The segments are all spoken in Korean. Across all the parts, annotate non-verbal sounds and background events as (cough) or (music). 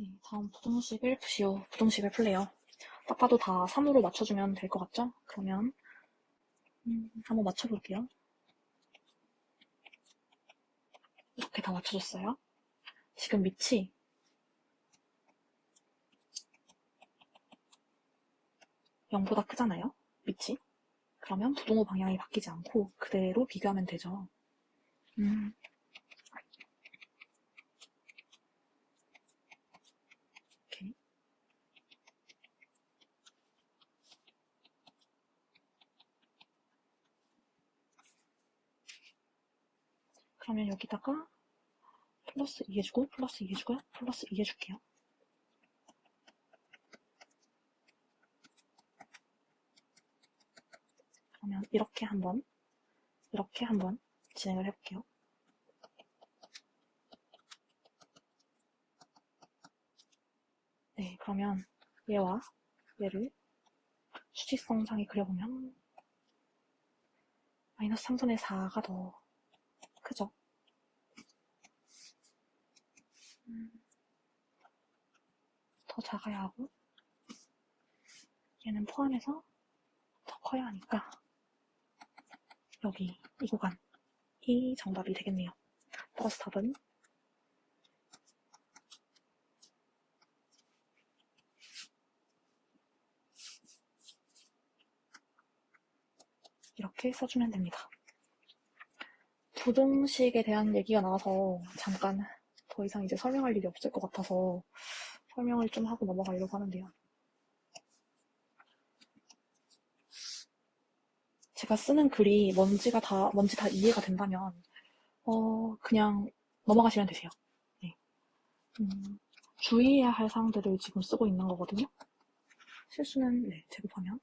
네, 다음 부등식 1 푸시오. 부등식을 풀래요. 딱 봐도 다 3으로 맞춰주면 될 것 같죠? 그러면 음, 한번 맞춰볼게요. 이렇게 다 맞춰줬어요. 지금 밑이 0보다 크잖아요? 밑이. 그러면 부동호 방향이 바뀌지 않고 그대로 비교하면 되죠. 음. 오케이. 그러면 여기다가 플러스 2 해주고 플러스 2 해주고요. 플러스 2 해줄게요. 그러면 이렇게 한번 이렇게 한번 진행을 해볼게요. 네, 그러면 얘와 얘를 수직성상에 그려보면 마이너스 3분의 4가 더 크죠? 음, 더 작아야 하고 얘는 포함해서 더 커야 하니까 여기 이 구간 이 정답이 되겠네요. 따라서 답은 이렇게 써주면 됩니다. 부등식에 대한 얘기가 나와서 잠깐 더 이상 이제 설명할 일이 없을 것 같아서 설명을 좀 하고 넘어가려고 하는데요. 제가 쓰는 글이 뭔지가 다, 뭔지 다 이해가 된다면, 어, 그냥 넘어가시면 되세요. 네. 음, 주의해야 할 사항들을 지금 쓰고 있는 거거든요. 실수는, 네, 제곱하면.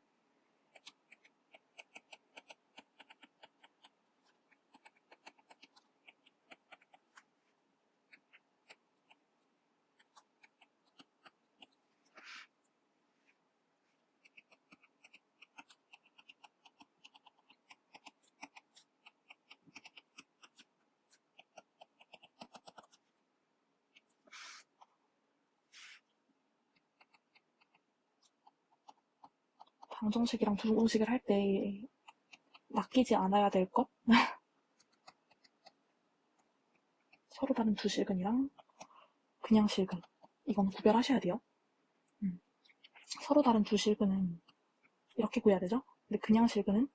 방정식이랑 부등식을 할때 낚이지 않아야 될 것? (laughs) 서로 다른 두 실근이랑 그냥 실근 이건 구별하셔야 돼요. 음. 서로 다른 두 실근은 이렇게 구해야 되죠? 근데 그냥 실근은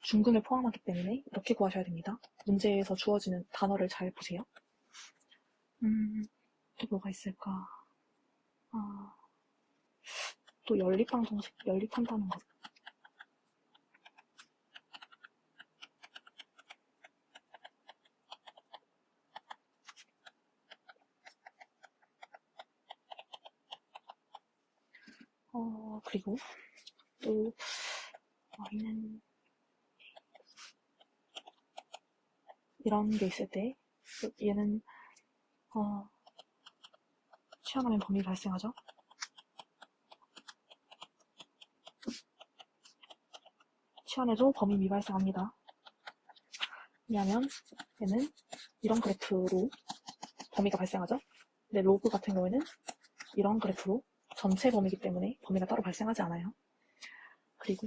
중근을 포함하기 때문에 이렇게 구하셔야 됩니다. 문제에서 주어지는 단어를 잘 보세요. 음, 또 뭐가 있을까? 아, 또 연립방정식, 연립한다는 것. 어, 그리고 또 y는 이런 게 있을 때 얘는 어, 취하하면 범위 발생하죠. 취한에도 범위 미발생합니다. 왜냐하면 얘는 이런 그래프로 범위가 발생하죠. 근데 로그 같은 경우에는 이런 그래프로 전체 범위이기 때문에 범위가 따로 발생하지 않아요. 그리고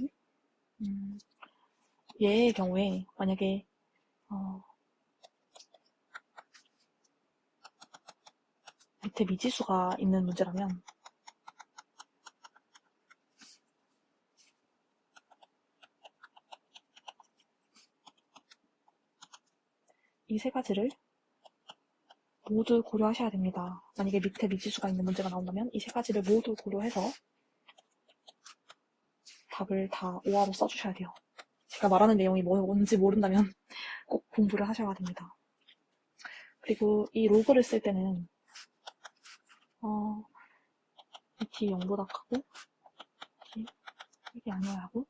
음, 얘의 경우에 만약에 어, 밑에 미지수가 있는 문제라면 이 세 가지를 모두 고려하셔야 됩니다. 만약에 밑에 미지수가 있는 문제가 나온다면 이 세 가지를 모두 고려해서 답을 다 5화로 써주셔야 돼요. 제가 말하는 내용이 뭐, 뭔지 모른다면 (laughs) 꼭 공부를 하셔야 됩니다. 그리고 이 로그를 쓸 때는 어, bt 0보다 크고 이게 아니어야 하고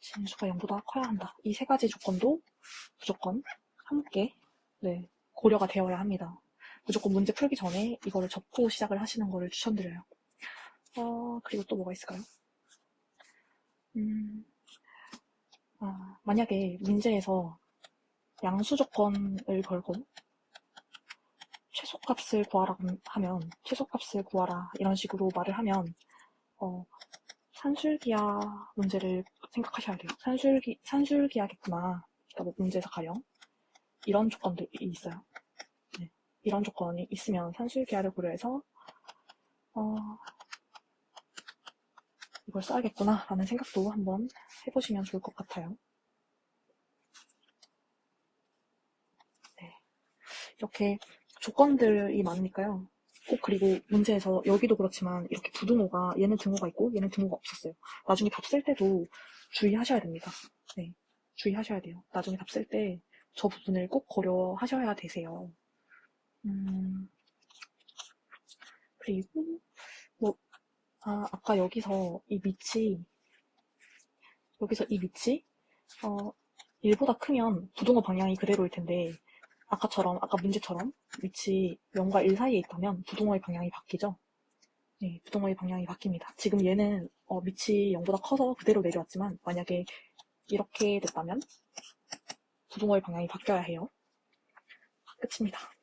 진수가 0보다 커야 한다. 이 세 가지 조건도 무조건 함께 네, 고려가 되어야 합니다. 무조건 문제 풀기 전에 이거를 접고 시작을 하시는 거를 추천드려요. 어, 그리고 또 뭐가 있을까요? 음, 아, 만약에 문제에서 양수 조건을 걸고 최소값을 구하라 하면 최소값을 구하라 이런 식으로 말을 하면 어, 산술기하 문제를 생각하셔야 돼요. 산술기 산술기하겠구나. 그러니까 뭐 문제에서 가령 이런 조건들이 있어요. 네. 이런 조건이 있으면 산술기하를 고려해서 어, 이걸 써야겠구나 라는 생각도 한번 해보시면 좋을 것 같아요. 네. 이렇게 조건들이 많으니까요. 꼭 그리고 문제에서 여기도 그렇지만 이렇게 부등호가 얘는 등호가 있고 얘는 등호가 없었어요. 나중에 답 쓸 때도 주의하셔야 됩니다. 네, 주의하셔야 돼요. 나중에 답 쓸 때 저 부분을 꼭 고려하셔야 되세요. 음, 그리고 뭐 아, 아까 여기서 이 밑이 여기서 이 밑이 어, 1보다 크면 부등호 방향이 그대로일 텐데 아까처럼 아까 문제처럼 밑이 0과 1 사이에 있다면 부등호의 방향이 바뀌죠. 네, 부등호의 방향이 바뀝니다. 지금 얘는 어, 밑이 0보다 커서 그대로 내려왔지만 만약에 이렇게 됐다면 부등호의 방향이 바뀌어야 해요. 끝입니다.